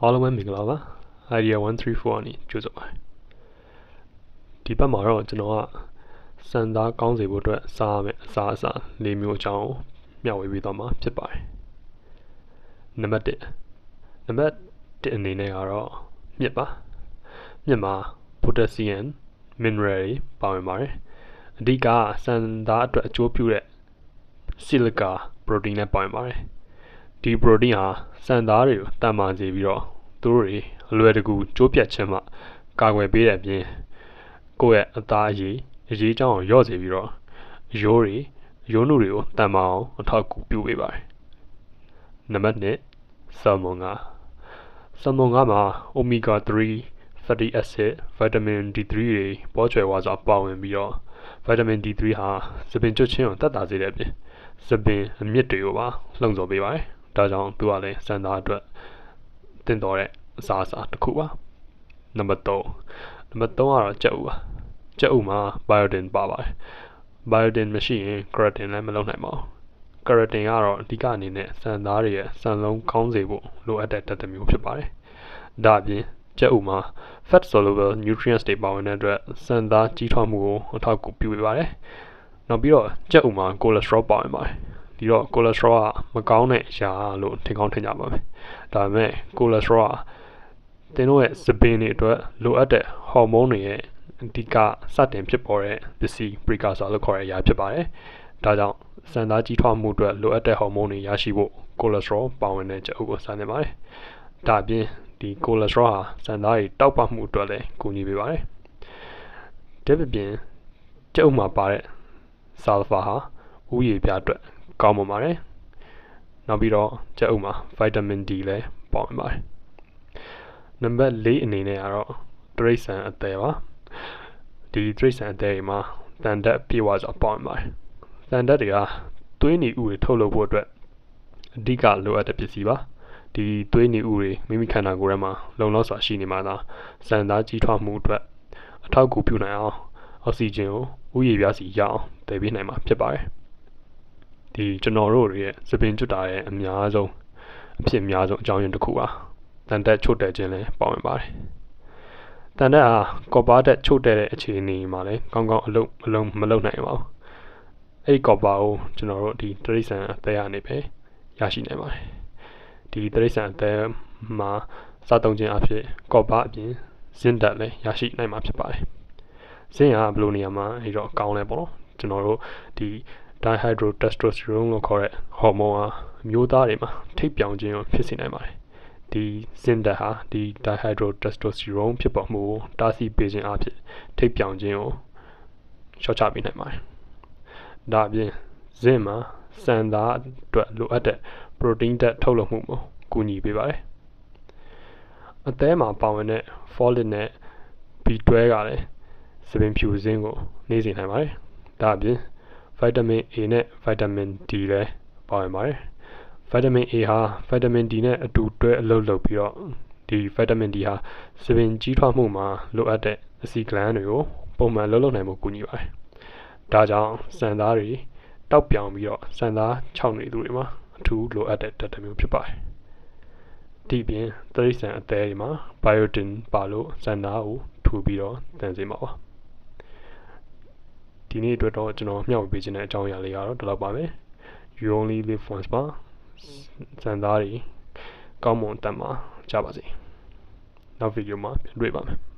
အားလုံးပဲမင်္ဂလာပါ idea 134အနေကြိုဆိုပါတယ်ဒီဘက်မှာတော့ကျွန်တော်ကစံသားကောင်းစေဖို့အတွက်စားရမယ့်အစားအစာ၄မျိုးအကြောင်းမျှဝေပေးသွားမှာဖြစ်ပါတယ်နံပါတ်1နံပါတ်1အနေနဲ့ကတော့မြစ်ပါမြစ်မှာ potassium mineral တွေပါဝင်ပါတယ်အဓိကစံသားအတွက်အကျိုးပြုတဲ့ silica protein နဲ့ပါဝင်ပါတယ် ဒီ protein ဟာစံသားတွေကိုတန်မာစေပြီးတော့သူတို့တွေအလွယ်တကူကျိုးပြတ်ခြင်းမှကာကွယ်ပေးတဲ့အပြင်ကိုယ့်ရဲ့အသားအရည်အရေးကြောင်းကိုလျော့စေပြီးတော့ရိုးတွေရိုးနုတွေကိုတန်မာအောင်အထောက်အကူပြုပေးပါတယ်နံပါတ်1ဆာမွန်ကဆာမွန်ကမှာ omega 3 fatty acid vitamin D3 တွေပေါ်ကျွယ်ဝါစွာပါဝင်ပြီးတော့ vitamin D3 ဟာသပင်ကျွတ်ခြင်းကိုတက်တာစေတဲ့အပြင်သပင်အမြင့်တွေကိုပါလှုံ့ဆော်ပေးပါတယ် ဒါကြောင့်သူကလည်းစံသားအတွက်တင်တော်တဲ့အစားအစာတစ်ခုပါနံပါတ်3နံပါတ်3ကတော့ကြက်ဥပါကြက်ဥမှာ biotin ပါပါတယ် biotin မရှိရင် keratin လည်းမလုပ်နိုင်ပါဘူး keratin ကတော့အဓိကအနေနဲ့စံသားတွေရဲ့စံလုံးကောင်းစေဖို့လိုအပ်တဲ့ဓာတ်တစ်မျိုးဖြစ်ပါတယ်ဒါအပြင်ကြက်ဥမှာ fat soluble nutrients တွေပါဝင်တဲ့အတွက်စံသားကြီးထွားမှုကိုအထောက်အကူပြုပေးပါတယ်နောက်ပြီးတော့ကြက်ဥမှာ cholesterol ပါဝင်ပါတယ် ဒီတော့ cholesterol ကမကောင်းတဲ့အရာလို့ထင်ကောင်းထင်ကြပါမယ်ဒါပေမဲ့ cholesterol ကသင်တို့ရဲ့စပင်းတွေအတွက်လိုအပ်တဲ့ဟော်မုန်းတွေရဲ့အဓိကစတင်ဖြစ်ပေါ်တဲ့ပစ္စည်း precursor လို့ခေါ်တဲ့အရာဖြစ်ပါတယ်ဒါကြောင့်စံသားကြီးထွားမှုအတွက်လိုအပ်တဲ့ဟော်မုန်းတွေရရှိဖို့ cholesterol ပါဝင်တဲ့ချက်အုပ်ကိုစမ်းနေပါတယ်ဒါအပြင်ဒီ cholesterol ဟာစံသားတွေတောက်ပမှုအတွက်လည်းကူညီပေးပါတယ်။ဒါပြင်ကျုပ်မှာပါတဲ့ sulfur ဟာဥယျာဉ်ပြအတွက် ကောင်းပါပါတယ်။နောက်ပြီးတော့ကျုပ်မှာ vitamin D လည်းပါဝင်ပါတယ်။နံပါတ်၄အနေနဲ့ကတော့တရိษံအသေးပါ။ဒီတရိษံအသေးမှာတန်တက်ပြေဝစွာပါဝင်ပါတယ်။တန်တက်တွေကသွေးနေဥတွေထုတ်လုပ်ဖို့အတွက်အဓိကလိုအပ်တဲ့ပစ္စည်းပါ။ဒီသွေးနေဥတွေမိမိခန္ဓာကိုယ်ထဲမှာလုံလောက်စွာရှိနေမှသာစံသားကြီးထွားမှုအတွက်အထောက်အကူပြုနိုင်အောင်အောက်ဆီဂျင်ကိုဥယျာဉ်ပြားစီရအောင်တည်ပေးနိုင်မှာဖြစ်ပါတယ် ဒီကျွန်တော်တို့ရဲ့သပင်ကျွတ်တာရဲ့အများဆုံးအဖြစ်အများဆုံးအကြောင်းရင်းတစ်ခုပါတန်တက်ချို့တဲ့ခြင်းလည်းပါဝင်ပါတယ်တန်တက်ဟာကော်ပါတက်ချို့တဲ့တဲ့အခြေအနေမှာလည်းကောင်းကောင်းအလုံးအလုံးမလုံးနိုင်ပါဘူးအဲ့ဒီကော်ပါကိုကျွန်တော်တို့ဒီတရိษံအသေးအနေပဲရရှိနိုင်ပါတယ်ဒီတရိษံအသက်မှာစားသုံးခြင်းအဖြစ်ကော့ပါအပြင်ဇင်းဓာတ်လည်းရရှိနိုင်မှာဖြစ်ပါတယ်။ဇင်းကဘယ်လိုနေရာမှာအဲ့တော့ကောင်းလဲပေါ့နော်။ကျွန်တော်တို့ဒီ dihydrotestosterone လို့ခေါ်တဲ့ဟော်မုန်းဟာအမျိုးသားတွေမှာထိပ်ပြောင်ခြင်းကိုဖြစ်စေနိုင်ပါတယ်။ဒီဇင်းဓာတ်ဟာဒီ dihydrotestosterone ဖြစ်ပေါ်မှုကိုတားဆီးပေးခြင်းအဖြစ်ထိပ်ပြောင်ခြင်းကိုလျှော့ချပေးနိုင်ပါတယ်။ဒါအပြင်ဇင်းမှာစံသားအတွက်လိုအပ်တဲ့ protein ဓာတ်ထုတ်လုပ်မှုကိုကူညီပေးပါတယ်။အသေးမှာပါဝင်တဲ့ folate နဲ့ B12 ကလည်းစပင်ဖြူစင်းကိုနှေးစေနိုင်ပါတယ်။ဒါအပြင် vitamin A နဲ့ vitamin D လည်းပါဝင်ပါတယ်။ vitamin A ဟာ vitamin D နဲ့အတူတွဲအလုပ်လုပ်ပြီးတော့ဒီ vitamin D ဟာစပင်ကြီးထွားမှုမှာလိုအပ်တဲ့အဆီဂလန်တွေကိုပုံမှန်လှုပ်လှုပ်နိုင်မှုကူညီပါတယ်။ဒါကြောင့်စံသားတွေတောက်ပြောင်ပြီးတော့စံသား6နေသူတွေမှာအထူးလိုအပ်တဲ့ဓာတ်တစ်မျိုးဖြစ်ပါတယ်။ဒီပြင်သရိษံအသေးတွေမှာ biotin ပါလို့စံသားကိုထူပြီးတော့တန်စေမှာပါ။ ဒီနေ့အတွက်တော့ကျွန်တော်မျှဝေပေးခြင်းတဲ့အကြောင်းအရာလေးကတော့ဒီလောက်ပါပဲ။ You only live once ပါစံသားတွေကောင်းမွန်တတ်မှာကြပါစေ။နောက်ဗီဒီယိုမှာပြန်တွေ့ပါမယ်။